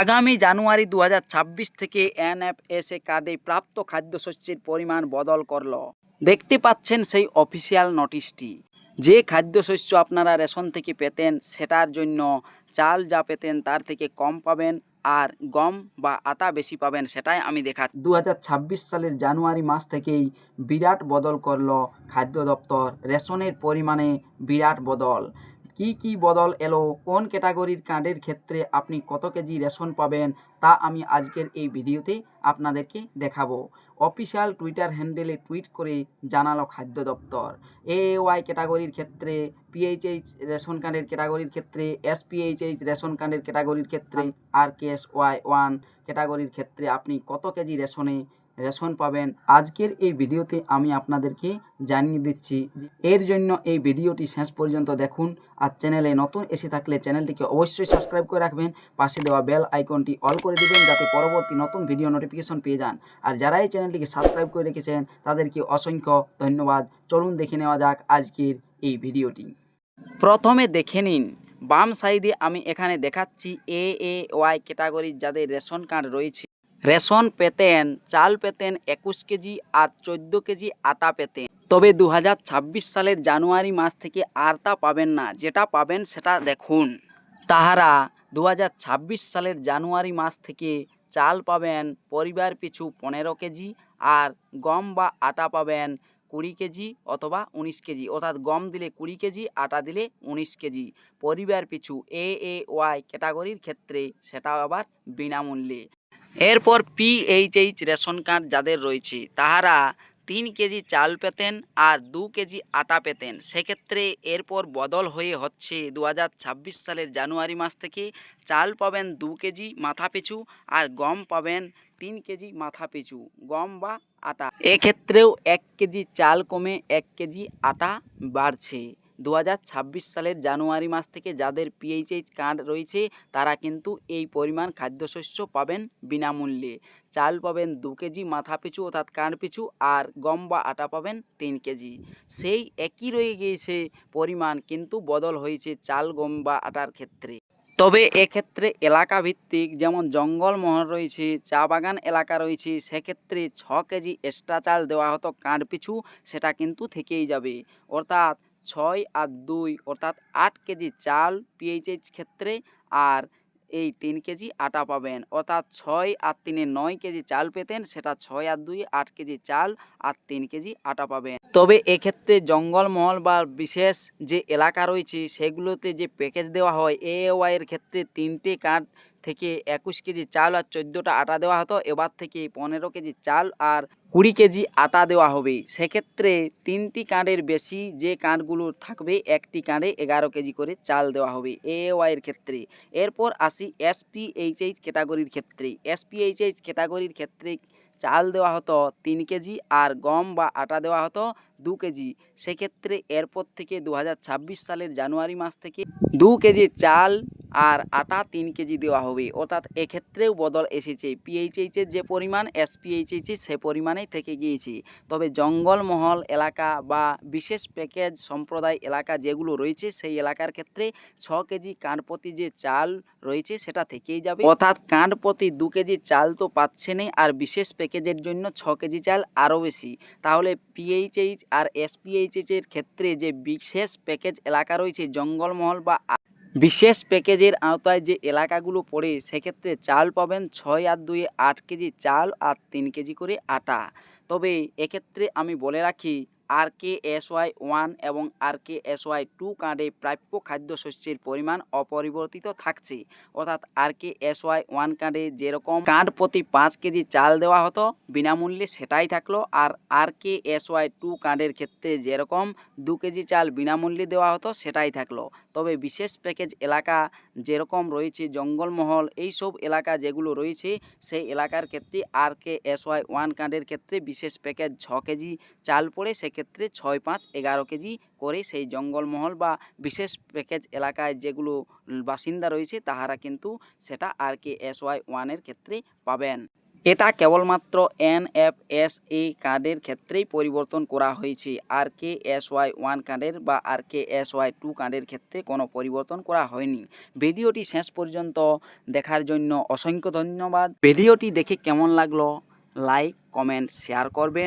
আগামী জানুয়ারি দু হাজার ছাব্বিশ থেকে এনএফএসএ কার্ডে প্রাপ্ত খাদ্যশস্যের পরিমাণ বদল করল। দেখতে পাচ্ছেন সেই অফিসিয়াল নোটিশটি। যে খাদ্যশস্য আপনারা রেশন থেকে পেতেন, সেটার জন্য চাল যা পেতেন তার থেকে কম পাবেন আর গম বা আটা বেশি পাবেন সেটাই আমি দেখা দু হাজার ছাব্বিশ সালের জানুয়ারি মাস থেকেই বিরাট বদল করল খাদ্য দপ্তর। রেশনের পরিমাণে বিরাট বদল। কি কি বদল এলো? কোন ক্যাটাগরির কার্ডের ক্ষেত্রে আপনি কত কেজি রেশন পাবেন? তা আমি আজকের এই ভিডিওতে আপনাদেরকে দেখাবো। অফিসিয়াল টুইটার হ্যান্ডেলে টুইট করে জানালো খাদ্য দপ্তর। এ ওয়াই ক্যাটাগরির ক্ষেত্রে পিএইচএইচ রেশন কার্ডের ক্যাটাগরির ক্ষেত্রে এসপিএইচএইচ রেশন কার্ডের ক্যাটাগরির ক্ষেত্রে, R K S Y one ক্যাটাগরির ক্ষেত্রে আপনি কত কেজি রেশনে রেশন পাবেন। আজকের এই ভিডিওতে আমি আপনাদেরকে জানিয়ে দিচ্ছি এর জন্য এই ভিডিওটি শেষ পর্যন্ত দেখুন আর চ্যানেলে নতুন এসে থাকলে চ্যানেলটিকে অবশ্যই সাবস্ক্রাইব করে রাখবেন। পাশে দেওয়া বেল আইকনটি অল করে দিবেন যাতে পরবর্তী নতুন ভিডিও নোটিফিকেশন পেয়ে যান। আর যারা এই চ্যানেলটিকে সাবস্ক্রাইব করে রেখেছেন, তাদেরকে অসংখ্য ধন্যবাদ। চলুন দেখে নেওয়া যাক আজকের এই ভিডিওটি। প্রথমে দেখে নিন, বাম সাইডে আমি এখানে দেখাচ্ছি এ এ ওয়াই ক্যাটাগরির যাদের রেশন কার্ড রয়েছে। রেশন পেতেন, চাল পেতেন, একুশ কেজি আর চোদ্দ কেজি আটা পেতেন। তবে দু হাজার ছাব্বিশ সালের জানুয়ারি মাস থেকে আর তা পাবেন না, যেটা পাবেন সেটা দেখুন। তাহারা দু হাজার ছাব্বিশ সালের জানুয়ারি মাস থেকে চাল পাবেন পরিবার পিছু পনেরো কেজি আর গম বা আটা পাবেন কুড়ি কেজি অথবা উনিশ কেজি। অর্থাৎ গম দিলে কুড়ি কেজি, আটা দিলে উনিশ কেজি। পরিবার পিছু এ এ ওয়াই ক্যাটাগরির ক্ষেত্রে সেটা আবার বিনামূল্যে। এরপর পিএইচএইচ রেশন কার্ড যাদের রয়েছে, তাহারা তিন কেজি চাল পেতেন আর দু কেজি আটা পেতেন। সেক্ষেত্রে এরপর বদল হয়ে হচ্ছে দু হাজার ছাব্বিশ সালের জানুয়ারি মাস থেকে চাল পাবেন দু কেজি মাথা পিছু আর গম পাবেন তিন কেজি মাথা পিছু, গম বা আটা। এক্ষেত্রেও এক কেজি চাল কমে এক কেজি আটা বাড়ছে। দু হাজার ছাব্বিশ সালের জানুয়ারি মাস থেকে যাদের পিএইচএইচ কার্ড রয়েছে, তারা কিন্তু এই পরিমাণ খাদ্যশস্য পাবেন বিনামূল্যে। চাল পাবেন দু কেজি মাথা পিছু অর্থাৎ কার্ড পিছু আর গম বা আটা পাবেন তিন কেজি। সেই একই রয়ে গিয়েছে পরিমাণ কিন্তু বদল হয়েছে চাল, গম বা আটার ক্ষেত্রে। তবে এক্ষেত্রে এলাকা ভিত্তিক যেমন জঙ্গলমহল রয়েছে, চা বাগান এলাকা রয়েছে, সেক্ষেত্রে ছ কেজি এক্সট্রা চাল দেওয়া হতো কাঁড পিছু, সেটা কিন্তু থেকেই যাবে। অর্থাৎ ছয় আর দুই, অর্থাৎ আট কেজি চাল পিএইচএইচ ক্ষেত্রে আর এই তিন কেজি আটা পাবেন। অর্থাৎ ছয় আর তিনে নয় কেজি চাল পেতেন, সেটা ছয় আর দুই, আট কেজি চাল আর তিন কেজি আটা পাবেন। তবে এক্ষেত্রে জঙ্গলমহল বা বিশেষ যে এলাকা রয়েছে, সেগুলোতে যে প্যাকেজ দেওয়া হয় এ ওয়াইয়ের ক্ষেত্রে তিনটে কার্ড থেকে একুশ কেজি চাল আর চোদ্দোটা আটা দেওয়া হতো। এবার থেকে পনেরো কেজি চাল আর কুড়ি কেজি আটা দেওয়া হবে। সেক্ষেত্রে তিনটি কার্ডের বেশি যে কার্ডগুলো থাকবে, একটি কাঁড়ে এগারো কেজি করে চাল দেওয়া হবে এ ওয়াইয়ের ক্ষেত্রে। এরপর আসি এসপিএইচএইচ ক্যাটাগরির ক্ষেত্রে। এসপিএইচএইচ ক্যাটাগরির ক্ষেত্রে চাল দেওয়া হতো তিন কেজি আর গম বা আটা দেওয়া হতো দু কেজি। সেক্ষেত্রে এরপর থেকে দু হাজার ছাব্বিশ সালের জানুয়ারি মাস থেকে দু কেজি চাল আর আটা তিন কেজি দেওয়া হবে। অর্থাৎ এক্ষেত্রেও বদল এসেছে। পিএইচএইচের যে পরিমাণ এসপিএইচএইচে সে পরিমাণেই থেকে গিয়েছে। তবে জঙ্গলমহল এলাকা বা বিশেষ প্যাকেজ সম্প্রদায় এলাকা যেগুলো রয়েছে, সেই এলাকার ক্ষেত্রে ছ কেজি কাঁড়পতি যে চাল রয়েছে, সেটা থেকেই যাবে। অর্থাৎ কাঁড়পতি দু কেজি চাল তো পাচ্ছে পাচ্ছেনই আর বিশেষ প্যাকেজের জন্য ছ কেজি চাল আরও বেশি। তাহলে পিএইচএইচ আর এসপিএইচএইচের ক্ষেত্রে যে বিশেষ প্যাকেজ এলাকা রয়েছে, জঙ্গলমহল বা বিশেষ প্যাকেজের আওতায় যে এলাকাগুলো পড়ে, সেক্ষেত্রে চাল পাবেন ছয় আর দুয়ে আট কেজি চাল আর তিন কেজি করে আটা। তবে এক্ষেত্রে আমি বলে রাখি R K S Y one এবং R K S Y two কার্ডে প্রাপ্য খাদ্যশস্যের পরিমাণ অপরিবর্তিত থাকছে। অর্থাৎ R K S Y one কার্ডে যেরকম কার্ড প্রতি পাঁচ কেজি চাল দেওয়া হতো, বিনামূল্যে সেটাই থাকল। আর R K S Y two কার্ডের ক্ষেত্রে যেরকম দু কেজি চাল বিনামূল্যে দেওয়া হতো, সেটাই থাকল। তবে বিশেষ প্যাকেজ এলাকা যেরকম রয়েছে, জঙ্গলমহল এই সব এলাকা যেগুলো রয়েছে, সেই এলাকার ক্ষেত্রে R K S Y one কার্ডের ক্ষেত্রে বিশেষ প্যাকেজ ছ কেজি চাল পড়ে সেক্ষেত্রে ছয় পাঁচ এগারো কেজি করে সেই জঙ্গলমহল বা বিশেষ প্যাকেজ এলাকায় যেগুলো বাসিন্দা রয়েছে তাহারা কিন্তু সেটা আর কে এস ওয়াই ওয়ানের ক্ষেত্রে পাবেন। এটা কেবলমাত্র এনএফএসএ কার্ডের ক্ষেত্রেই পরিবর্তন করা হয়েছে। R K S Y one কার্ডের বা R K S Y two কার্ডের ক্ষেত্রে কোনো পরিবর্তন করা হয়নি। ভিডিওটি শেষ পর্যন্ত দেখার জন্য অসংখ্য ধন্যবাদ। ভিডিওটি দেখে কেমন লাগল? লাইক, কমেন্ট, শেয়ার করবেন।